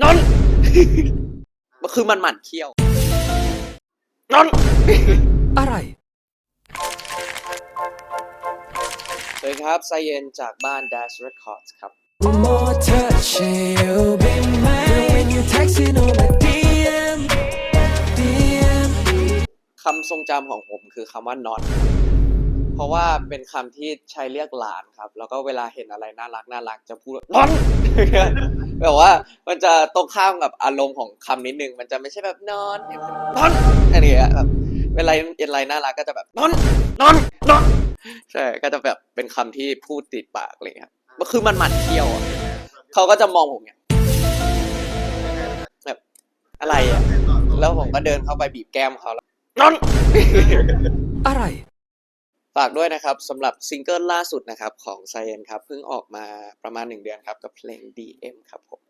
นอนมันคือมันหมั่นเคี้ยวนอนอะไรสวัสดีครับไซเยนจากบ้าน Dash Records ครับ More touch you'll be mine when you texting on my DM DM คำทรงจำของผมคือคำว่านอนเพราะว่าเป็นคำที่ใช้เรียกหลานครับ แล้วก็เวลาเห็นอะไรน่ารักน่ารักจะพูดว่านอน แบบว่ามันจะตรงข้ามกับอารมณ์ของคำนิดนึง มันจะไม่ใช่แบบนอนนอนอะไรอย่างเงี้ยแบบเวลาเห็นอะไรน่ารักก็จะแบบนอนนอนนอนใช่ก็จะแบบเป็นคำที่พูดติดปากอะไรอย่างเลยครับก็คือมันหมั่นเที่ยวอะเขาก็จะมองผมเนี่ยแบบอะไรอะแล้วผมก็เดินเข้าไปบีบแก้มเขาแล้วนอน อะไร ฝากด้วยนะครับสำหรับซิงเกิลล่าสุดนะครับของไซเอนครับเพิ่งออกมาประมาณ 1 เดือนครับกับเพลง DM ครับผม